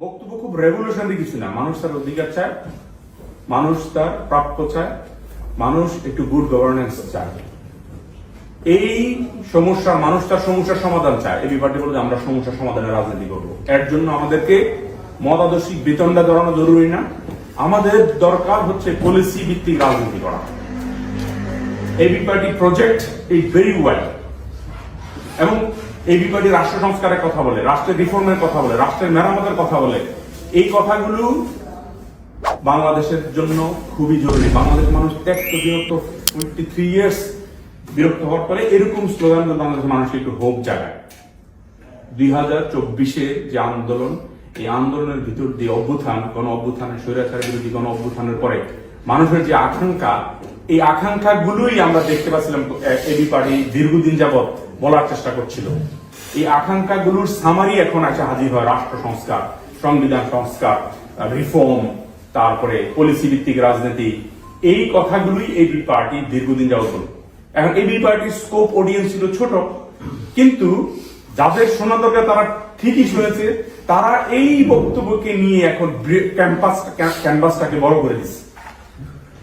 বক্তব্য খুব রেভলিউশনারি কিছু না। মানুষ তার অধিকার চায়, মানুষ তার প্রাপ্য চায়, মানুষ একটু গুড গভর্নেন্স চায়। এই সমস্যা মানুষ তার সমস্যার সমাধান চায়। এই বিপার্টি বলে যে আমরা সমস্যার সমাধানের রাজনীতি করব। এর জন্য আমাদেরকে মতাদর্শিক বেতনটা ধরানো জরুরি না। আমাদের দরকার হচ্ছে পলিসি ভিত্তিক রাজনীতি করা। এই বিপার্টি প্রজেক্ট এই ভেরি ওয়েল এবং এই বিপার্টি রাষ্ট্র সংস্কারের কথা বলে, রাষ্ট্রের রিফর্মের কথা বলে, রাষ্ট্রের মেরামতের কথা বলে। এই কথাগুলো বাংলাদেশের জন্য খুবই জরুরি। বাংলাদেশ মানুষ ত্যাক্ত, বিরক্ত টোয়েন্টি থ্রি ইয়ার্স বিরক্ত হওয়ার পরে এরকম স্লোগান বাংলাদেশের মানুষকে একটু হোপ জাগায়। দুই হাজার চব্বিশে যে আন্দোলন, এই আন্দোলনের ভিতর দিয়ে অভ্যুত্থান গণ অভ্যুত্থানের স্বৈরাচার বিরোধী গণ অভ্যুত্থানের পরে মানুষের যে আকাঙ্ক্ষা এই আকাঙ্ক্ষা গুলোই আমরা দেখতে পাচ্ছিলাম এবি পার্টি দীর্ঘদিন যাবৎ বলার চেষ্টা করছিল। এই আকাঙ্ক্ষা গুলোর সামারি এখন আছে হাজির হয় রাষ্ট্র সংস্কার, সংবিধান সংস্কার রিফর্ম তারপরে পলিসি ভিত্তিক রাজনীতি। এই কথাগুলোই এবি পার্টি দীর্ঘদিন যাবৎ বলে। এখন এবি পার্টির স্কোপ অডিয়েন্স ছিল ছোট, কিন্তু যাদের শোনা দরকার তারা ঠিকই শুনেছে, তারা এই বক্তব্যকে নিয়ে এখন ক্যাম্পাস ক্যানভাসটাকে বড় করে দিচ্ছে।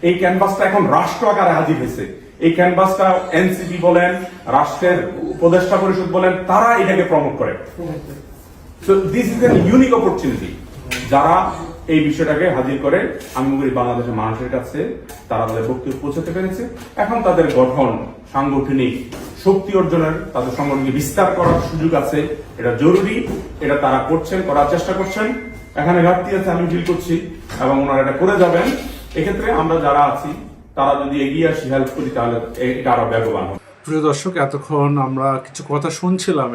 এই ক্যানভাসটা এখন রাষ্ট্র আকারে হাজির হয়েছে। এই ক্যানভাসটা এনসিপি বলেন, রাষ্ট্রের উপদেষ্টা পরিষদ বলেন, তারা এটাকে প্রমোট করে। This is an unique opportunity যারা এই বিষয়টাকে হাজির করে, আমি বাংলাদেশের মানুষের কাছে, তারা তাদের বক্তব্য পৌঁছাতে পেরেছে। এখন তাদের গঠন, সাংগঠনিক শক্তি অর্জনের, তাদের সংগঠনকে বিস্তার করার সুযোগ আছে। এটা জরুরি, এটা তারা করছেন, করার চেষ্টা করছেন। এখানে ঘাটতি আছে, আমি ফিল করছি, এবং ওনারা এটা করে যাবেন। এক্ষেত্রে আমরা যারা আছি, তারা যদি এগিয়ে আসি হেল্প করি, তাহলে এটা আরও ব্যবহার প্রিয় দর্শক, এতক্ষণ আমরা কিছু কথা শুনছিলাম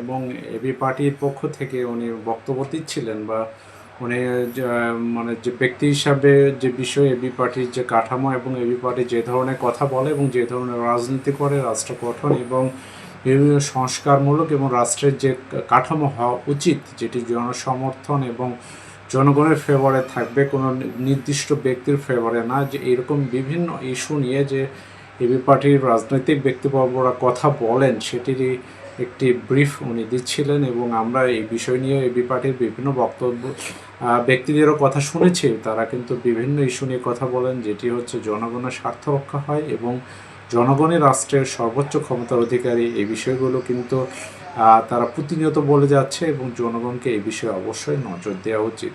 এবং এবি পার্টির পক্ষ থেকে উনি বক্তব্য দিচ্ছিলেন বা উনি মানে যে ব্যক্তি হিসাবে যে বিষয় এবি পার্টির যে কাঠামো এবং এবি পার্টি যে ধরনের কথা বলে এবং যে ধরনের রাজনীতি করে, রাষ্ট্র গঠন এবং বিভিন্ন সংস্কারমূলক এবং রাষ্ট্রের যে কাঠামো হওয়া উচিত, যেটি জনসমর্থন এবং জনগণের ফেভারে থাকবে, কোনো নির্দিষ্ট ব্যক্তির ফেভারে না। যে এরকম বিভিন্ন ইস্যু নিয়ে যে এবি পার্টির রাজনৈতিক ব্যক্তিবর্গরা কথা বলেন, সেটিরই একটি ব্রিফ উনি দিচ্ছিলেন এবং আমরা এই বিষয় নিয়ে এবি পার্টির বিভিন্ন বক্তব্য ব্যক্তিদেরও কথা শুনেছি। তারা কিন্তু বিভিন্ন ইস্যু নিয়ে কথা বলেন, যেটি হচ্ছে জনগণের স্বার্থ রক্ষা হয় এবং জনগণের রাষ্ট্রের সর্বোচ্চ ক্ষমতার অধিকারী। এই বিষয়গুলো কিন্তু তারা প্রতিনিয়ত বলে যাচ্ছে এবং জনগণকে এই বিষয়ে অবশ্যই নজর দেওয়া উচিত।